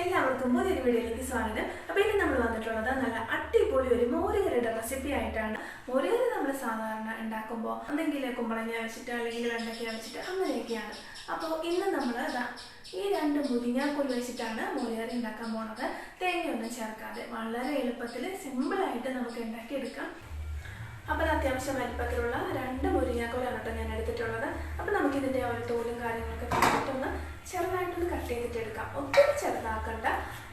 എല്ലാവർക്കും പുതിയൊരു വീഡിയോയിലേക്ക് സ്വാഗതം. അപ്പോൾ ഇന്ന് നമ്മൾ വന്നിട്ടുള്ളത് നല്ല അടിപൊളി ഒരു മോരുകറിയുടെ റെസിപ്പി ആയിട്ടാണ്. മോരുകറി നമ്മൾ സാധാരണ ഉണ്ടാക്കുമ്പോൾ എന്തെങ്കിലും കുമ്പളങ്ങ വെച്ചിട്ട് അല്ലെങ്കിൽ വെണ്ടയ്ക്ക വെച്ചിട്ട് അങ്ങനെയൊക്കെയാണ്. അപ്പോൾ ഇന്ന് നമ്മൾ ഈ രണ്ട് മുരിങ്ങാക്കൊല്ലി വെച്ചിട്ടാണ് മോരുകറി ഉണ്ടാക്കാൻ പോണത്. തേങ്ങയൊന്നും ചേർക്കാതെ വളരെ എളുപ്പത്തിൽ സിമ്പിളായിട്ട് നമുക്ക് ഉണ്ടാക്കിയെടുക്കാം. അപ്പോൾ അത് അത്യാവശ്യം വലിപ്പത്തിലുള്ള രണ്ട് മുരിങ്ങാക്കോലാണ് കേട്ടോ ഞാൻ എടുത്തിട്ടുള്ളത്. അപ്പോൾ നമുക്കിതിന്റെ ഒരു തോലും കാര്യങ്ങളൊക്കെ കളഞ്ഞിട്ടൊന്ന് ചെറുതായിട്ടൊന്ന് കട്ട് ചെയ്തിട്ട് എടുക്കാം. ഒത്തിരി ചെറുതാക്കണ്ട.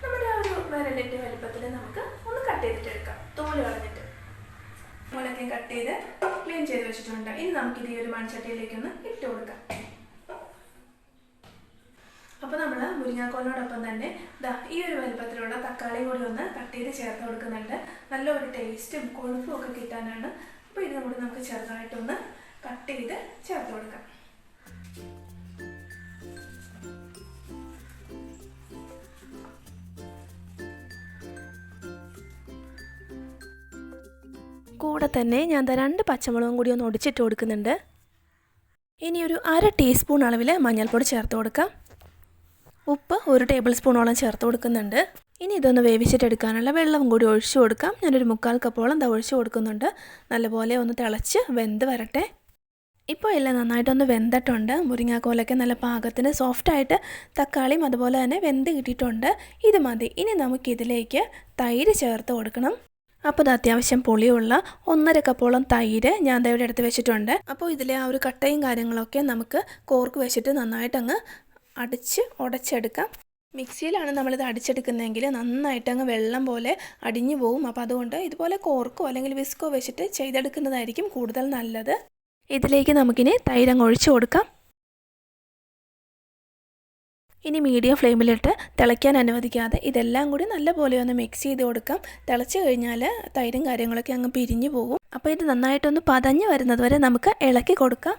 നമ്മുടെ ആ ഒരു വിരലിന്റെ വലിപ്പത്തിൽ നമുക്ക് ഒന്ന് കട്ട് ചെയ്തിട്ട് എടുക്കാം. തോൽ കളഞ്ഞിട്ട്. മുളക് കട്ട് ചെയ്ത് ക്ലീൻ ചെയ്ത് വെച്ചിട്ടുണ്ട്. ഇനി നമുക്കിത് ഈ ഒരു മൺചട്ടിയിലേക്കൊന്ന് ഇട്ട് കൊടുക്കാം. അപ്പോൾ നമ്മൾ മുരിങ്ങാക്കോലിനോടൊപ്പം തന്നെ ദാ ഈ ഒരു വലുപ്പത്തിലുള്ള തക്കാളി കൂടി ഒന്ന് കട്ട് ചെയ്ത് ചേർത്ത് കൊടുക്കുന്നുണ്ട്. നല്ല ഒരു ടേസ്റ്റും കൊഴുപ്പും ഒക്കെ കിട്ടാനാണ്. അപ്പോൾ ഇത് കൂടി നമുക്ക് ചെറുതായിട്ടൊന്ന് കട്ട് ചെയ്ത് ചേർത്ത് കൊടുക്കാം. കൂടെ തന്നെ ഞാൻ രണ്ട് പച്ചമുളകും കൂടി ഒന്ന് ഒടിച്ചിട്ട് കൊടുക്കുന്നുണ്ട്. ഇനി ഒരു അര ടീസ്പൂൺ അളവിൽ മഞ്ഞൾപ്പൊടി ചേർത്ത് കൊടുക്കാം. ഉപ്പ് ഒരു ടേബിൾ സ്പൂണോളം ചേർത്ത് കൊടുക്കുന്നുണ്ട്. ഇനി ഇതൊന്ന് വേവിച്ചിട്ടെടുക്കാനുള്ള വെള്ളം കൂടി ഒഴിച്ചു കൊടുക്കാം. ഞാനൊരു മുക്കാൽ കപ്പോളം ദാ ഒഴിച്ചു കൊടുക്കുന്നുണ്ട്. നല്ലപോലെ ഒന്ന് തിളച്ച് വെന്ത് വരട്ടെ. ഇപ്പോൾ എല്ലാം നന്നായിട്ടൊന്ന് വെന്തിട്ടുണ്ട്. മുരിങ്ങാക്കോലൊക്കെ നല്ല പാകത്തിന് സോഫ്റ്റായിട്ട് തക്കാളിയും അതുപോലെ തന്നെ വെന്ത് കിട്ടിയിട്ടുണ്ട്. ഇത് മതി. ഇനി നമുക്കിതിലേക്ക് തൈര് ചേർത്ത് കൊടുക്കണം. അപ്പോൾ ഇത് അത്യാവശ്യം പുളിയുള്ള ഒന്നര കപ്പോളം തൈര് ഞാൻ ഇവിടെ എടുത്ത് വെച്ചിട്ടുണ്ട്. അപ്പോൾ ഇതിലെ ആ ഒരു കട്ടയും കാര്യങ്ങളൊക്കെ നമുക്ക് കോർക്ക് വെച്ചിട്ട് നന്നായിട്ട് അങ്ങ് അടിച്ച് ഉടച്ചെടുക്കാം. മിക്സിയിലാണ് നമ്മളിത് അടിച്ചെടുക്കുന്നതെങ്കിൽ നന്നായിട്ട് അങ്ങ് വെള്ളം പോലെ അടിഞ്ഞു പോവും. അപ്പോൾ അതുകൊണ്ട് ഇതുപോലെ കോർക്കോ അല്ലെങ്കിൽ വിസ്കോ വെച്ചിട്ട് ചെയ്തെടുക്കുന്നതായിരിക്കും കൂടുതൽ നല്ലത്. ഇതിലേക്ക് നമുക്കിനി തൈരങ്ങ് ഒഴിച്ചു കൊടുക്കാം. ഇനി മീഡിയം ഫ്ലെയിമിലിട്ട് തിളയ്ക്കാൻ അനുവദിക്കാതെ ഇതെല്ലാം കൂടി നല്ലപോലെ ഒന്ന് മിക്സ് ചെയ്ത് കൊടുക്കാം. തിളച്ച് കഴിഞ്ഞാൽ തൈരും കാര്യങ്ങളൊക്കെ അങ്ങ് പിരിഞ്ഞു പോകും. അപ്പോൾ ഇത് നന്നായിട്ടൊന്ന് പതഞ്ഞ് വരുന്നത് വരെ നമുക്ക് ഇളക്കി കൊടുക്കാം.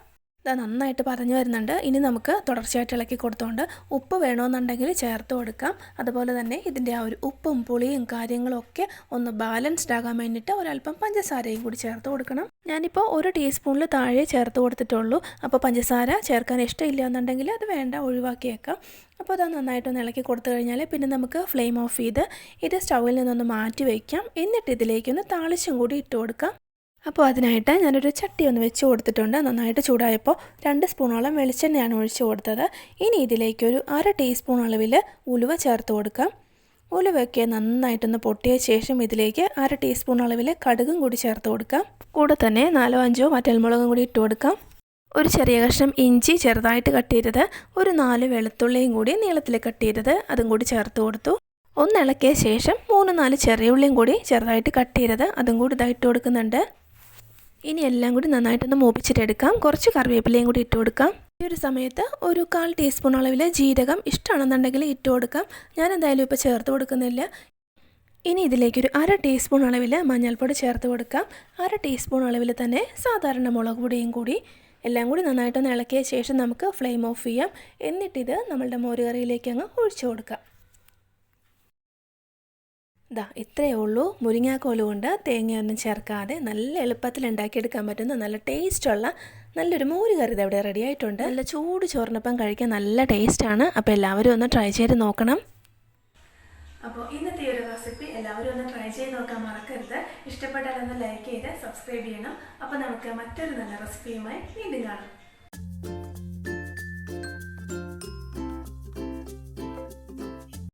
നന്നായിട്ട് പറഞ്ഞു വരുന്നുണ്ട്. ഇനി നമുക്ക് തുടർച്ചയായിട്ട് ഇളക്കി കൊടുത്തുകൊണ്ട് ഉപ്പ് വേണമെന്നുണ്ടെങ്കിൽ ചേർത്ത് കൊടുക്കാം. അതുപോലെ തന്നെ ഇതിന്റെ ആ ഒരു ഉപ്പും പുളിയും കാര്യങ്ങളൊക്കെ ഒന്ന് ബാലൻസ്ഡ് ആകാൻ വേണ്ടിയിട്ട് ഒരല്പം പഞ്ചസാരയും കൂടി ചേർത്ത് കൊടുക്കണം. ഞാനിപ്പോൾ ഒരു ടീസ്പൂണിൽ താഴെ ചേർത്ത് കൊടുത്തിട്ടുള്ളൂ. അപ്പോൾ പഞ്ചസാര ചേർക്കാൻ ഇഷ്ടമില്ല എന്നുണ്ടെങ്കിൽ അത് വേണ്ട ഒഴിവാക്കിയേക്കാം. അപ്പോൾ അത് നന്നായിട്ടൊന്ന് ഇളക്കി കൊടുത്തു കഴിഞ്ഞാൽ പിന്നെ നമുക്ക് ഫ്ലെയിം ഓഫ് ചെയ്ത് ഇത് സ്റ്റൗവിൽ നിന്നൊന്ന് മാറ്റി വയ്ക്കാം. എന്നിട്ട് ഇതിലേക്കൊന്ന് താളിച്ചും കൂടി ഇട്ട് കൊടുക്കാം. അപ്പോൾ അതിനായിട്ട് ഞാനൊരു ചട്ടി ഒന്ന് വെച്ച് കൊടുത്തിട്ടുണ്ട്. നന്നായിട്ട് ചൂടായപ്പോൾ രണ്ട് സ്പൂണോളം വെളിച്ചെണ്ണയാണ് ഒഴിച്ച് കൊടുത്തത്. ഇനി ഇതിലേക്ക് ഒരു അര ടീസ്പൂൺ അളവിൽ ഉലുവ ചേർത്ത് കൊടുക്കാം. ഉലുവയ്ക്ക് നന്നായിട്ടൊന്ന് പൊട്ടിയ ശേഷം ഇതിലേക്ക് അര ടീസ്പൂൺ അളവിൽ കടുകും കൂടി ചേർത്ത് കൊടുക്കാം. കൂടെ തന്നെ നാലോ അഞ്ചോ വറ്റൽമുളകും കൂടി ഇട്ട് കൊടുക്കാം. ഒരു ചെറിയ കഷ്ണം ഇഞ്ചി ചെറുതായിട്ട് കട്ട് ചെയ്തത്. ഒരു നാല് വെളുത്തുള്ളിയും കൂടി നീളത്തിൽ കട്ട് ചെയ്തത്. അതും കൂടി ചേർത്ത് കൊടുത്തു. ഒന്ന് ഇളക്കിയ ശേഷം മൂന്ന് നാല് ചെറിയ ഉള്ളിയും കൂടി ചെറുതായിട്ട് കട്ട് ചെയ്തത്. അതും കൂടി ഇതായിട്ട് കൊടുക്കുന്നുണ്ട്. ഇനി എല്ലാം കൂടി നന്നായിട്ടൊന്ന് മൂപ്പിച്ചിട്ടെടുക്കാം. കുറച്ച് കറിവേപ്പിലയും കൂടി ഇട്ട് കൊടുക്കാം. ഈ ഒരു സമയത്ത് ഒരു കാൽ ടീസ്പൂൺ അളവിൽ ജീരകം ഇഷ്ടമാണെന്നുണ്ടെങ്കിൽ ഇട്ട് കൊടുക്കാം. ഞാൻ എന്തായാലും ഇപ്പോൾ ചേർത്ത് കൊടുക്കുന്നില്ല. ഇനി ഇതിലേക്കൊരു അര ടീസ്പൂൺ അളവിൽ മഞ്ഞൾപ്പൊടി ചേർത്ത് കൊടുക്കാം. അര ടീസ്പൂൺ അളവിൽ തന്നെ സാധാരണ മുളക് പൊടിയും കൂടി. എല്ലാം കൂടി നന്നായിട്ടൊന്ന് ഇളക്കിയ ശേഷം നമുക്ക് ഫ്ലെയിം ഓഫ് ചെയ്യാം. എന്നിട്ടിത് നമ്മളുടെ മോരുകറിയിലേക്ക് അങ്ങ് ഒഴിച്ചു കൊടുക്കാം. ദാ ഇത്രയേ ഉള്ളൂ. മുരിങ്ങാക്കോൽ കൊണ്ട് തേങ്ങയൊന്നും ചേർക്കാതെ നല്ല എളുപ്പത്തിൽ ഉണ്ടാക്കിയെടുക്കാൻ പറ്റുന്ന നല്ല ടേസ്റ്റുള്ള നല്ലൊരു മോര് കറി ഇവിടെ റെഡി ആയിട്ടുണ്ട്. നല്ല ചൂട് ചോറിനൊപ്പം കഴിക്കാൻ നല്ല ടേസ്റ്റാണ്. അപ്പോൾ എല്ലാവരും ഒന്ന് ട്രൈ ചെയ്ത് നോക്കണം. അപ്പോൾ ഇന്നത്തെ ഒരു റെസിപ്പി എല്ലാവരും ഒന്ന് ട്രൈ ചെയ്ത് നോക്കാൻ മറക്കരുത്. ഇഷ്ടപ്പെട്ടാൽ ഒന്ന് ലൈക്ക് ചെയ്ത് സബ്സ്ക്രൈബ് ചെയ്യണം. അപ്പോൾ നമുക്ക് മറ്റൊരു നല്ല റെസിപ്പിയുമായി വീണ്ടും കാണാം.